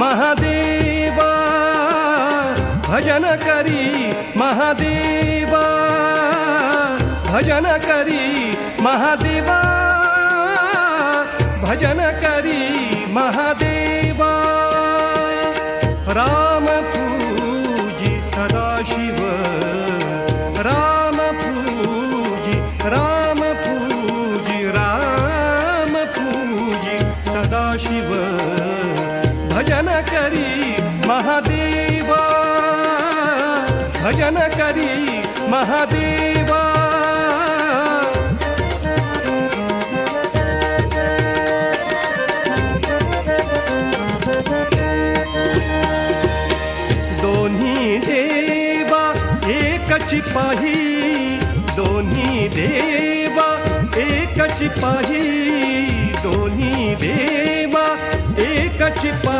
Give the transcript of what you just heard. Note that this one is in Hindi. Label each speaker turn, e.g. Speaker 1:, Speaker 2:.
Speaker 1: महादेवा भजन करी महादेवा भजन करी महादेवा भजन करी महादेवा। राम पूजी सदाशिव राम पूजी राम पूजी राम पूजी सदाशिव भजन करी महादेवा, भजन करी महादेवा। दोन्ही देवा एकच पाही, दोन्ही देवा एक पाही, दोन्ही देवा एकच पाही।